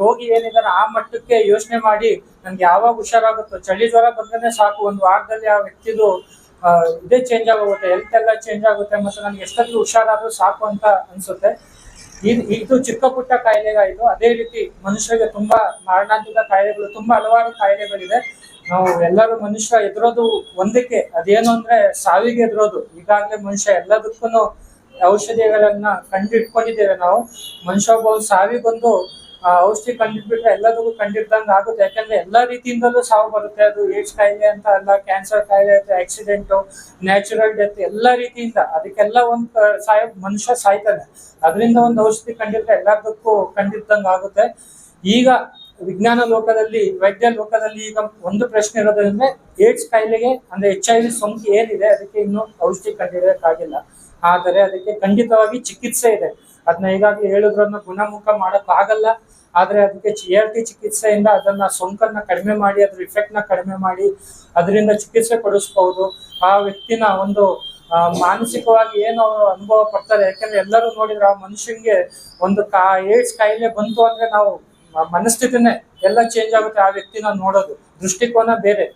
ರೋಗಿ ಏನಿದ್ದಾರೆ ಆ ಮಟ್ಟಕ್ಕೆ ಯೋಚನೆ ಮಾಡಿ ನನ್ಗೆ ಯಾವಾಗ ಹುಷಾರಾಗುತ್ತೋ, ಚಳಿ ಜ್ವರ ಬಂದ್ರೆ ಸಾಕು, ಒಂದು ವಾರದಲ್ಲಿ ಆ ವ್ಯಕ್ತಿದು ಇದೇ ಚೇಂಜ್ ಆಗೋಗುತ್ತೆ ಹೆಲ್ತ್ ಎಲ್ಲ ಚೇಂಜ್ ಆಗುತ್ತೆ ಮತ್ತೆ ನನ್ಗೆ ಎಷ್ಟೊತ್ತಿಗೆ ಹುಷಾರಾದ್ರೂ ಸಾಕು ಅಂತ ಅನ್ಸುತ್ತೆ. ಇದು ಚಿಕ್ಕ ಪುಟ್ಟ ಕಾಯಿಲೆಗಾಯ್ತು. ಅದೇ ರೀತಿ ಮನುಷ್ಯರಿಗೆ ತುಂಬಾ ಮಾರಣಾಂತಿಕ ಕಾಯಿಲೆಗಳು, ತುಂಬಾ ಹಲವಾರು ಕಾಯಿಲೆಗಳಿದೆ. ನಾವು ಎಲ್ಲರೂ ಮನುಷ್ಯ ಎದುರೋದು ಒಂದಕ್ಕೆ, ಅದೇನು ಅಂದ್ರೆ ಸಾವಿಗೆ ಎದುರೋದು. ಈಗಾಗಲೇ ಮನುಷ್ಯ ಎಲ್ಲದಕ್ಕೂ ಔಷಧಿಗಳನ್ನ ಕಂಡು ಇಟ್ಕೊಂಡಿದ್ದೇವೆ ನಾವು. ಮನುಷ್ಯ ಒಬ್ಬ ಸಾವಿಗೊಂದು ಆ, ಔಷಧಿ ಕಂಡಿಟ್ಬಿಟ್ರೆ ಎಲ್ಲದಕ್ಕೂ ಕಂಡಿಡ್ದಂಗೆ ಆಗುತ್ತೆ. ಯಾಕಂದ್ರೆ ಎಲ್ಲಾ ರೀತಿಯಿಂದಲೂ ಸಾವು ಬರುತ್ತೆ. ಅದು ಏಡ್ಸ್ ಕಾಯಿಲೆ ಅಂತ ಅಲ್ಲ ಕ್ಯಾನ್ಸರ್ ಕಾಯಿಲೆ ಅಂತ ಆಕ್ಸಿಡೆಂಟ್ ನ್ಯಾಚುರಲ್ ಡೆತ್ ಎಲ್ಲಾ ರೀತಿಯಿಂದ ಅದಕ್ಕೆಲ್ಲ ಒಂದ್ ಸಾಯ್ ಮನುಷ್ಯ ಸಾಯ್ತಾನೆ. ಅದರಿಂದ ಒಂದು ಔಷಧಿ ಕಂಡಿದ್ರೆ ಎಲ್ಲದಕ್ಕೂ ಕಂಡಿದ್ದಂಗೆ ಆಗುತ್ತೆ. ಈಗ ವಿಜ್ಞಾನ ಲೋಕದಲ್ಲಿ ವೈದ್ಯ ಲೋಕದಲ್ಲಿ ಈಗ ಒಂದು ಪ್ರಶ್ನೆ ಇರೋದ್ರಿಂದ ಏಡ್ಸ್ ಕಾಯಿಲೆಗೆ ಅಂದ್ರೆ ಎಚ್ ಐ ವಿ ಸೋಂಕು ಏನಿದೆ ಅದಕ್ಕೆ ಇನ್ನೂ ಔಷಧಿ ಕಂಡಿಡಕ್ಕಾಗಿಲ್ಲ ಆದರೆ ಅದಕ್ಕೆ ಖಂಡಿತವಾಗಿ ಚಿಕಿತ್ಸೆ ಇದೆ. ಅದನ್ನ ಈಗಾಗಲೇ ಹೇಳಿದ್ರನ್ನ ಗುಣಮುಖ ಮಾಡಕ್ ಆಗಲ್ಲ ಆದ್ರೆ ಅದಕ್ಕೆ ಆರ್ ಟಿ ಚಿಕಿತ್ಸೆಯಿಂದ ಅದನ್ನ ಸೋಂಕನ್ನ ಕಡಿಮೆ ಮಾಡಿ, ಅದ್ರ ಇಫೆಕ್ಟ್ನ ಕಡಿಮೆ ಮಾಡಿ ಅದರಿಂದ ಚಿಕಿತ್ಸೆ ಕೊಡಿಸ್ಬಹುದು ಆ ವ್ಯಕ್ತಿನ ಒಂದು ಮಾನಸಿಕವಾಗಿ ಏನು ಅನುಭವ ಪಡ್ತಾರೆ. ಯಾಕಂದ್ರೆ ಎಲ್ಲರೂ ನೋಡಿದ್ರೆ ಆ ಮನುಷ್ಯನ್ಗೆ ಒಂದು ಕಾ, ಏಡ್ಸ್ ಕಾಯಿಲೆ ಬಂತು ಅಂದ್ರೆ ನಾವು ಮನಸ್ಥಿತಿನೇ ಎಲ್ಲ ಚೇಂಜ್ ಆಗುತ್ತೆ ಆ ವ್ಯಕ್ತಿನ ನೋಡೋದು. ದೃಷ್ಟಿಕೋನ ಬೇರೆ.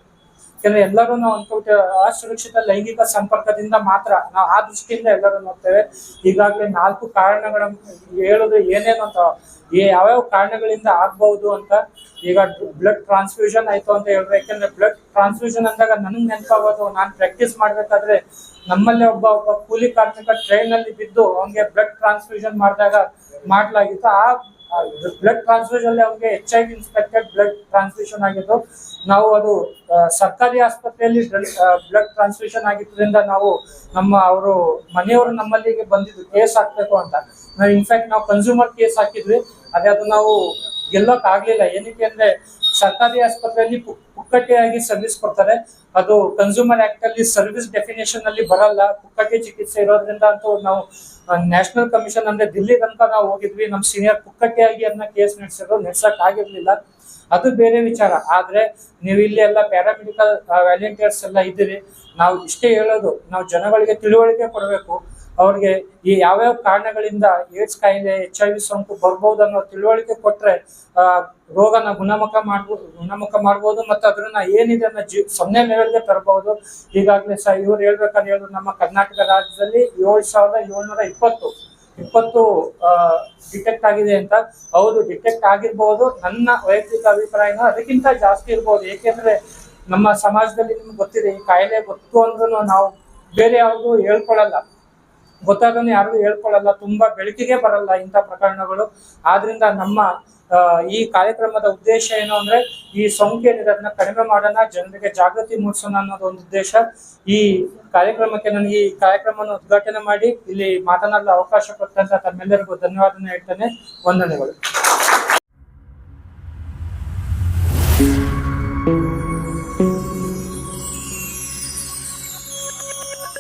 ಯಾಕಂದ್ರೆ ಎಲ್ಲರೂ ನಾವು ಅಸುರಕ್ಷಿತ ಲೈಂಗಿಕ ಸಂಪರ್ಕದಿಂದ ಮಾತ್ರ ನಾವು ಆ ದೃಷ್ಟಿಯಿಂದ ಎಲ್ಲರೂ ನೋಡ್ತೇವೆ. ಈಗಾಗಲೇ ನಾಲ್ಕು ಕಾರಣಗಳ ಹೇಳೋದು ಏನೇನು ಅಂತ ಯಾವ್ಯಾವ ಕಾರಣಗಳಿಂದ ಆಗ್ಬಹುದು ಅಂತ ಈಗ ಬ್ಲಡ್ ಟ್ರಾನ್ಸ್ಫ್ಯೂಷನ್ ಆಯ್ತು ಅಂತ ಹೇಳಿದ್ರೆ, ಯಾಕಂದ್ರೆ ಬ್ಲಡ್ ಟ್ರಾನ್ಸ್ಫ್ಯೂಷನ್ ಅಂದಾಗ ನನಗ್ ನೆನಪಾಗೋದು, ನಾನು ಪ್ರಾಕ್ಟೀಸ್ ಮಾಡ್ಬೇಕಾದ್ರೆ ನಮ್ಮಲ್ಲೇ ಒಬ್ಬ ಒಬ್ಬ ಕೂಲಿ ಕಾರ್ಮಿಕ ಟ್ರೈನ್ ಅಲ್ಲಿ ಬಿದ್ದು ಅವನಿಗೆ ಬ್ಲಡ್ ಟ್ರಾನ್ಸ್ಫ್ಯೂಷನ್ ಮಾಡಿದಾಗ ಮಾಡ್ಲಾಗಿತ್ತು. ಆ ಬ್ಲಡ್ ಟ್ರಾನ್ಸ್ಫ್ಯೂಷನ್ ಅವ್ರಿಗೆ H I V inspected blood transfusion ಆಗಿದ್ದು, ನಾವು ಅದು ಸರ್ಕಾರಿ ಆಸ್ಪತ್ರೆಯಲ್ಲಿ ಬ್ಲಡ್ ಟ್ರಾನ್ಸ್ಫ್ಯೂಷನ್ ಆಗಿದ್ದರಿಂದ ನಾವು ನಮ್ಮ ಅವರು, ಮನೆಯವರು ನಮ್ಮಲ್ಲಿಗೆ ಬಂದಿದ್ದು ಕೇಸ್ ಹಾಕ್ಬೇಕು ಅಂತ. ನಾವು ಇನ್ಫ್ಯಾಕ್ಟ್ ನಾವು ಕನ್ಸ್ಯೂಮರ್ ಕೇಸ್ ಹಾಕಿದ್ವಿ. ಅದೇ ಅದು ನಾವು ಗೆಲ್ಲೋಕ್ ಆಗ್ಲಿಲ್ಲ ಏನಕ್ಕೆ ಅಂದ್ರೆ ಸರ್ಕಾರಿ ಆಸ್ಪತ್ರೆಯಲ್ಲಿ ಪುಕ್ಕಟ್ಟೆಯಾಗಿ ಸರ್ವಿಸ್ ಕೊಡ್ತಾರೆ. ಅದು ಕನ್ಸ್ಯೂಮರ್ ಆಕ್ಟ್ ಅಲ್ಲಿ ಸರ್ವಿಸ್ ಡೆಫಿನೇಷನ್ ಅಲ್ಲಿ ಬರಲ್ಲ. ಪುಕ್ಕಟ್ಟೆ ಚಿಕಿತ್ಸೆ ಇರೋದ್ರಿಂದ ಅಂತೂ ನಾವು ನ್ಯಾಷನಲ್ ಕಮಿಷನ್ ಅಂದ್ರೆ ದಿಲ್ಲಿ ತನಕ ನಾವು ಹೋಗಿದ್ವಿ. ನಮ್ಮ ಸೀನಿಯರ್ ಪುಕ್ಕಟ್ಟೆಯಾಗಿ ಅದನ್ನ ಕೇಸ್ ನಡೆಸಿದ್ರು. ನಡೆಸಕ್ ಆಗಿರ್ಲಿಲ್ಲ. ಅದು ಬೇರೆ ವಿಚಾರ. ಆದ್ರೆ ನೀವು ಇಲ್ಲಿ ಎಲ್ಲ ಪ್ಯಾರಾಮೆಡಿಕಲ್ ವ್ಯಾಲಂಟಿಯರ್ಸ್ ಎಲ್ಲ ಇದ್ದೀರಿ. ನಾವು ಇಷ್ಟೇ ಹೇಳೋದು. ನಾವು ಜನಗಳಿಗೆ ತಿಳುವಳಿಕೆ ಕೊಡಬೇಕು. ಅವ್ರಿಗೆ ಈ ಯಾವ್ಯಾವ ಕಾರಣಗಳಿಂದ ಏಡ್ಸ್ ಕಾಯಿಲೆ ಎಚ್ ಐ ವಿ ಸೋಂಕು ಬರ್ಬೋದು ಅನ್ನೋ ತಿಳುವಳಿಕೆ ಕೊಟ್ರೆ, ಆ, ರೋಗನ ಗುಣಮುಖ ಮಾಡ್ಬೋದು ಗುಣಮುಖ ಮಾಡ್ಬೋದು ಮತ್ತೆ ಅದನ್ನ ಏನಿದೆ ಅನ್ನೋ ಜೀವ ಸೊನ್ನೆ ಲೆವೆಲ್ಗೆ ತರಬಹುದು. ಈಗಾಗಲೇ ಸಹ ಇವ್ರು ಹೇಳ್ಬೇಕಂದ್ರೆ ಹೇಳಿದ್ರು ನಮ್ಮ ಕರ್ನಾಟಕ ರಾಜ್ಯದಲ್ಲಿ ಏಳು ಸಾವಿರದ ಏಳ್ನೂರ ಇಪ್ಪತ್ತು ಇಪ್ಪತ್ತು ಡಿಟೆಕ್ಟ್ ಆಗಿದೆ ಅಂತ. ಹೌದು ಡಿಟೆಕ್ಟ್ ಆಗಿರ್ಬೋದು. ನನ್ನ ವೈಯಕ್ತಿಕ ಅಭಿಪ್ರಾಯನ ಅದಕ್ಕಿಂತ ಜಾಸ್ತಿ ಇರ್ಬೋದು. ಏಕೆಂದ್ರೆ ನಮ್ಮ ಸಮಾಜದಲ್ಲಿ ನಿಮ್ಗೆ ಗೊತ್ತಿದೆ, ಈ ಕಾಯಿಲೆ ಗೊತ್ತು ಅಂದ್ರೂ ನಾವು ಬೇರೆ ಯಾವ್ದು ಹೇಳ್ಕೊಳಲ್ಲ. ಗೊತ್ತಾಗನು ಯಾರಿಗೂ ಹೇಳ್ಕೊಳಲ್ಲ ತುಂಬಾ ಬೆಳಕಿಗೆ ಬರಲ್ಲ ಇಂಥ ಪ್ರಕರಣಗಳು. ಆದ್ರಿಂದ ನಮ್ಮ ಈ ಕಾರ್ಯಕ್ರಮದ ಉದ್ದೇಶ ಏನು ಅಂದ್ರೆ, ಈ ಸೋಂಕು ಏನಿದೆ ಅದನ್ನ ಕಡಿಮೆ ಮಾಡೋಣ, ಜನರಿಗೆ ಜಾಗೃತಿ ಮೂಡಿಸೋಣ ಅನ್ನೋದು ಒಂದು ಉದ್ದೇಶ. ಈ ಕಾರ್ಯಕ್ರಮಕ್ಕೆ ನನಗೆ ಈ ಕಾರ್ಯಕ್ರಮವನ್ನು ಉದ್ಘಾಟನೆ ಮಾಡಿ ಇಲ್ಲಿ ಮಾತನಾಡಲು ಅವಕಾಶ ಕೊಟ್ಟಂತ ತಮ್ಮೆಲ್ಲರಿಗೂ ಧನ್ಯವಾದ ಹೇಳ್ತೇನೆ. ವಂದನೆಗಳು.